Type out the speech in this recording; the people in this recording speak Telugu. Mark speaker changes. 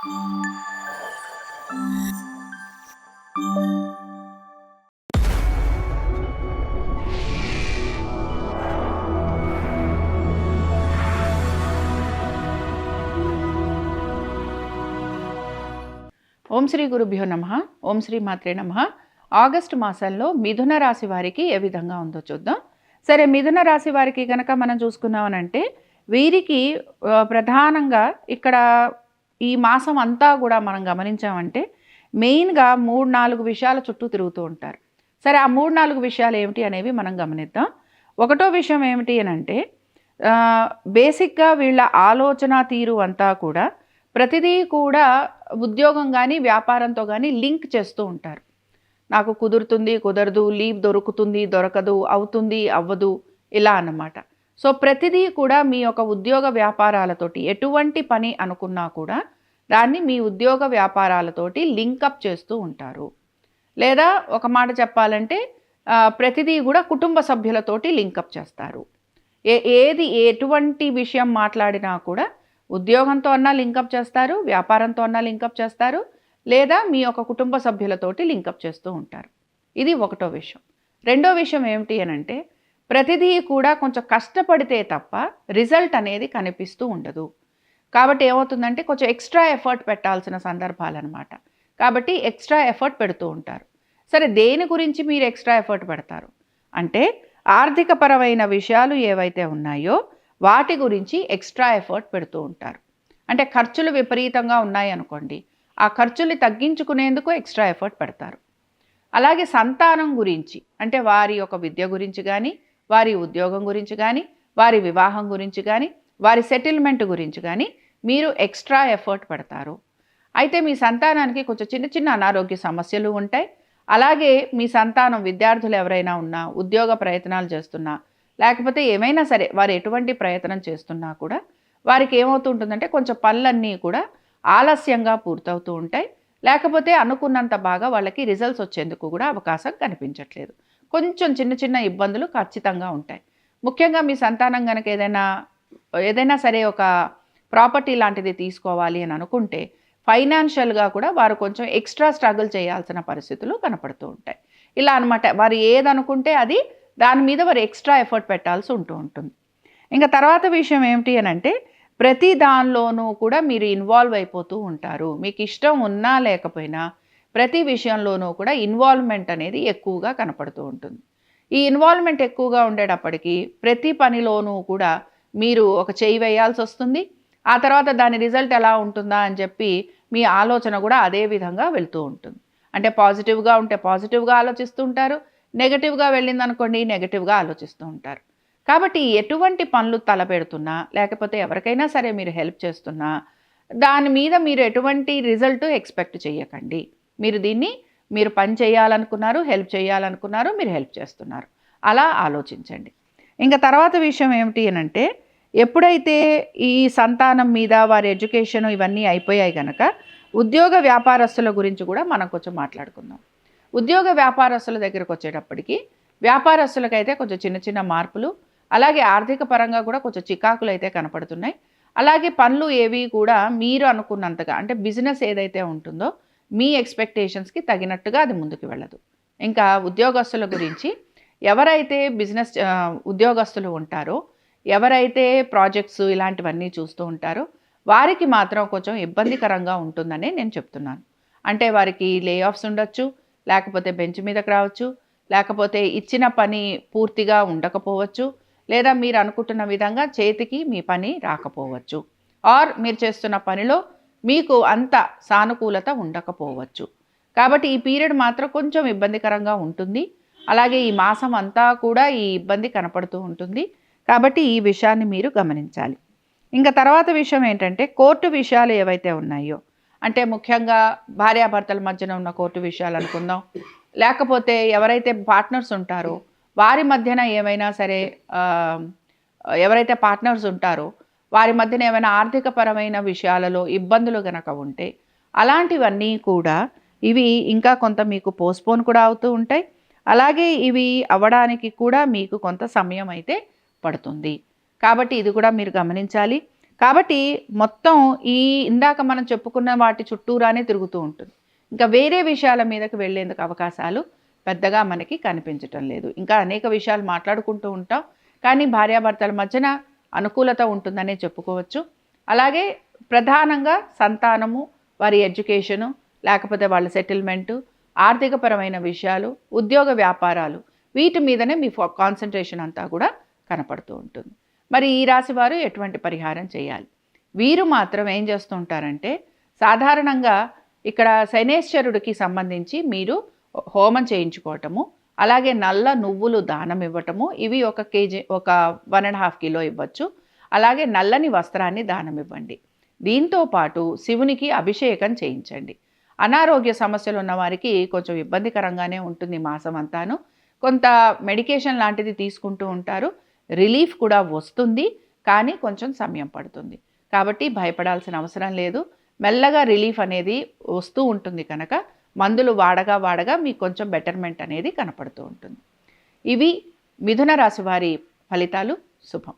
Speaker 1: ఓం శ్రీ గురుభ్యో నమ. ఓం శ్రీ మాత్రే నమ. ఆగస్టు మాసంలో మిథున రాశి వారికి ఏ విధంగా ఉందో చూద్దాం. సరే మిథున రాశి వారికి కనుక మనం చూసుకున్నామనంటే వీరికి ప్రధానంగా ఇక్కడ ఈ మాసం అంతా కూడా మనం గమనించామంటే మెయిన్గా మూడు నాలుగు విషయాల చుట్టూ తిరుగుతూ ఉంటారు. సరే ఆ మూడు నాలుగు విషయాలు ఏమిటి అనేవి మనం గమనిద్దాం. ఒకటో విషయం ఏమిటి అని అంటే బేసిక్గా వీళ్ళ ఆలోచన తీరు అంతా కూడా ప్రతిదీ కూడా ఉద్యోగం కానీ వ్యాపారంతో కానీ లింక్ చేస్తూ ఉంటారు. నాకు కుదురుతుంది కుదరదు లీవ్ దొరుకుతుంది దొరకదు అవుతుంది అవ్వదు ఇలా అన్నమాట. సో ప్రతిదీ కూడా మీ యొక్క ఉద్యోగ వ్యాపారాలతోటి ఎటువంటి పని అనుకున్నా కూడా దాన్ని మీ ఉద్యోగ వ్యాపారాలతోటి లింకప్ చేస్తూ ఉంటారు. లేదా ఒక మాట చెప్పాలంటే ప్రతిదీ కూడా కుటుంబ సభ్యులతోటి లింకప్ చేస్తారు. ఏ ఏది ఎటువంటి విషయం మాట్లాడినా కూడా ఉద్యోగంతో అన్నా లింకప్ చేస్తారు వ్యాపారంతో అన్నా లింకప్ చేస్తారు లేదా మీ యొక్క కుటుంబ సభ్యులతోటి లింకప్ చేస్తూ ఉంటారు. ఇది ఒకటో విషయం. రెండో విషయం ఏమిటి అని అంటే ప్రతిదీ కూడా కొంచెం కష్టపడితే తప్ప రిజల్ట్ అనేది కనిపిస్తూ ఉండదు. కాబట్టి ఏమవుతుందంటే కొంచెం ఎక్స్ట్రా ఎఫర్ట్ పెట్టాల్సిన సందర్భాలు అనమాట కాబట్టి ఎక్స్ట్రా ఎఫర్ట్ పెడుతూ ఉంటారు. సరే దేని గురించి మీరు ఎక్స్ట్రా ఎఫర్ట్ పెడతారు? అంటే ఆర్థికపరమైన విషయాలు ఏవైతే ఉన్నాయో వాటి గురించి ఎక్స్ట్రా ఎఫర్ట్ పెడుతూ ఉంటారు. అంటే ఖర్చులు విపరీతంగా ఉన్నాయనుకోండి ఆ ఖర్చుల్ని తగ్గించుకునేందుకు ఎక్స్ట్రా ఎఫర్ట్ పెడతారు. అలాగే సంతానం గురించి అంటే వారి యొక్క విద్య గురించి కానీ వారి ఉద్యోగం గురించి కానీ వారి వివాహం గురించి కానీ వారి సెటిల్మెంట్ గురించి కానీ మీరు ఎక్స్ట్రా ఎఫర్ట్ పెడతారు. అయితే మీ సంతానానికి కొంచెం చిన్న చిన్న అనారోగ్య సమస్యలు ఉంటాయి. అలాగే మీ సంతానం విద్యార్థులు ఎవరైనా ఉన్నా ఉద్యోగ ప్రయత్నాలు చేస్తున్నా లేకపోతే ఏమైనా సరే వారు ఎటువంటి ప్రయత్నం చేస్తున్నా కూడా వారికి ఏమవుతుంటుందంటే కొంచెం పనులన్నీ కూడా ఆలస్యంగా పూర్తవుతూ ఉంటాయి. లేకపోతే అనుకున్నంత బాగా వాళ్ళకి రిజల్ట్స్ వచ్చేందుకు కూడా అవకాశం కనిపించట్లేదు. కొంచెం చిన్న చిన్న ఇబ్బందులు ఖచ్చితంగా ఉంటాయి. ముఖ్యంగా మీ సంతానం కనుక ఏదైనా ఏదైనా సరే ఒక ప్రాపర్టీ లాంటిది తీసుకోవాలి అని అనుకుంటే ఫైనాన్షియల్గా కూడా వారు కొంచెం ఎక్స్ట్రా స్ట్రగుల్ చేయాల్సిన పరిస్థితులు కనపడుతూ ఉంటాయి. ఇలా అనమాట వారు ఏదనుకుంటే అది దాని మీద వారు ఎక్స్ట్రా ఎఫర్ట్ పెట్టాల్సి ఉంటూ ఉంటుంది. ఇంకా తర్వాత విషయం ఏమిటి అని అంటే ప్రతి దానిలోనూ కూడా మీరు ఇన్వాల్వ్ అయిపోతూ ఉంటారు. మీకు ఇష్టం ఉన్నా లేకపోయినా ప్రతి విషయంలోనూ కూడా ఇన్వాల్వ్మెంట్ అనేది ఎక్కువగా కనపడుతూ ఉంటుంది. ఈ ఇన్వాల్వ్మెంట్ ఎక్కువగా ఉండేటప్పటికీ ప్రతి పనిలోనూ కూడా మీరు ఒక చేయి వేయాల్సి వస్తుంది. ఆ తర్వాత దాని రిజల్ట్ ఎలా ఉంటుందా అని చెప్పి మీ ఆలోచన కూడా అదే విధంగా వెళ్తూ ఉంటుంది. అంటే పాజిటివ్గా ఉంటే పాజిటివ్గా ఆలోచిస్తూ ఉంటారు. నెగటివ్గా వెళ్ళిందనుకోండి నెగటివ్గా ఆలోచిస్తూ ఉంటారు. కాబట్టి ఎటువంటి పనులు తలపెడుతున్నా లేకపోతే ఎవరికైనా సరే మీరు హెల్ప్ చేస్తున్నా దాని మీద మీరు ఎటువంటి రిజల్ట్ ఎక్స్పెక్ట్ చేయకండి. మీరు దీన్ని మీరు పని చేయాలనుకున్నారు హెల్ప్ చేయాలనుకున్నారు మీరు హెల్ప్ చేస్తున్నారు. అలా ఆలోచించండి. ఇంకా తర్వాత విషయం ఏమిటి అని అంటే ఎప్పుడైతే ఈ సంతానం మీద వారి ఎడ్యుకేషన్ ఇవన్నీ అయిపోయాయి కనుక ఉద్యోగ వ్యాపారస్తుల గురించి కూడా మనం కొంచెం మాట్లాడుకుందాం. ఉద్యోగ వ్యాపారస్తుల దగ్గరకు వచ్చేటప్పటికి వ్యాపారస్తులకైతే కొంచెం చిన్న చిన్న మార్పులు అలాగే ఆర్థిక పరంగా కూడా కొంచెం చికాకులు అయితే కనపడుతున్నాయి. అలాగే పనులు ఏవి కూడా మీరు అనుకున్నంతగా అంటే బిజినెస్ ఏదైతే ఉంటుందో మీ ఎక్స్పెక్టేషన్స్కి తగినట్టుగా అది ముందుకు వెళ్ళదు. ఇంకా ఉద్యోగస్తుల గురించి ఎవరైతే బిజినెస్ ఉద్యోగస్తులు ఉంటారో ఎవరైతే ప్రాజెక్ట్స్ ఇలాంటివన్నీ చూస్తూ ఉంటారో వారికి మాత్రం కొంచెం ఇబ్బందికరంగా ఉంటుందని నేను చెప్తున్నాను. అంటే వారికి లే ఆఫ్స్ ఉండొచ్చు లేకపోతే బెంచ్ మీదకి రావచ్చు లేకపోతే ఇచ్చిన పని పూర్తిగా ఉండకపోవచ్చు లేదా మీరు అనుకుంటున్న విధంగా చేతికి మీ పని రాకపోవచ్చు. ఆర్ మీరు చేస్తున్న పనిలో మీకు అంత సానుకూలత ఉండకపోవచ్చు. కాబట్టి ఈ పీరియడ్ మాత్రం కొంచెం ఇబ్బందికరంగా ఉంటుంది. అలాగే ఈ మాసం అంతా కూడా ఈ ఇబ్బంది కనపడుతూ ఉంటుంది. కాబట్టి ఈ విషయాన్ని మీరు గమనించాలి. ఇంకా తర్వాత విషయం ఏంటంటే కోర్టు విషయాలు ఏవైతే ఉన్నాయో అంటే ముఖ్యంగా భార్యాభర్తల మధ్యన ఉన్న కోర్టు విషయాలు అనుకుందాం. లేకపోతే ఎవరైతే పార్ట్నర్స్ ఉంటారో వారి మధ్యన ఏమైనా సరే ఎవరైతే పార్ట్నర్స్ ఉంటారో వారి మధ్యన ఏమైనా ఆర్థికపరమైన విషయాలలో ఇబ్బందులు కనుక ఉంటే అలాంటివన్నీ కూడా ఇవి ఇంకా కొంత మీకు పోస్ట్పోన్ కూడా అవుతూ ఉంటాయి. అలాగే ఇవి అవ్వడానికి కూడా మీకు కొంత సమయం అయితే పడుతుంది. కాబట్టి ఇది కూడా మీరు గమనించాలి. కాబట్టి మొత్తం ఈ ఇందాక మనం చెప్పుకున్న వాటి చుట్టూరానే తిరుగుతూ ఉంటుంది. ఇంకా వేరే విషయాల మీదకి వెళ్ళేందుకు అవకాశాలు పెద్దగా మనకి కనిపించటం లేదు. ఇంకా అనేక విషయాలు మాట్లాడుకుంటూ ఉంటాం. కానీ భార్యాభర్తల మధ్యన అనుకూలత ఉంటుందనే చెప్పుకోవచ్చు. అలాగే ప్రధానంగా సంతానము వారి ఎడ్యుకేషను లేకపోతే వాళ్ళ సెటిల్మెంటు ఆర్థికపరమైన విషయాలు ఉద్యోగ వ్యాపారాలు వీటి మీదనే మీ ఫో కాన్సన్ట్రేషన్ అంతా కూడా కనపడుతూ ఉంటుంది. మరి ఈ రాశి వారు ఎటువంటి పరిహారం చేయాలి? వీరు మాత్రం ఏం చేస్తూ ఉంటారంటే సాధారణంగా ఇక్కడ శనేశ్వరుడికి సంబంధించి మీరు హోమం చేయించుకోవటము అలాగే నల్ల నువ్వులు దానం ఇవ్వటము ఇవి ఒక కేజీ ఒక వన్ అండ్ హాఫ్ కిలో ఇవ్వచ్చు. అలాగే నల్లని వస్త్రాన్ని దానం ఇవ్వండి. దీంతో పాటు శివునికి అభిషేకం చేయించండి. అనారోగ్య సమస్యలు ఉన్న వారికి కొంచెం ఇబ్బందికరంగానే ఉంటుంది మాసం అంతాను. కొంత మెడికేషన్ లాంటిది తీసుకుంటూ ఉంటారు. రిలీఫ్ కూడా వస్తుంది కానీ కొంచెం సమయం పడుతుంది. కాబట్టి భయపడాల్సిన అవసరం లేదు. మెల్లగా రిలీఫ్ అనేది వస్తూ ఉంటుంది కనుక మందులు వాడగా వాడగా మీకు కొంచెం బెటర్మెంట్ అనేది కనపడుతూ ఉంటుంది. ఇవి మిథున రాశి వారి ఫలితాలు. శుభం.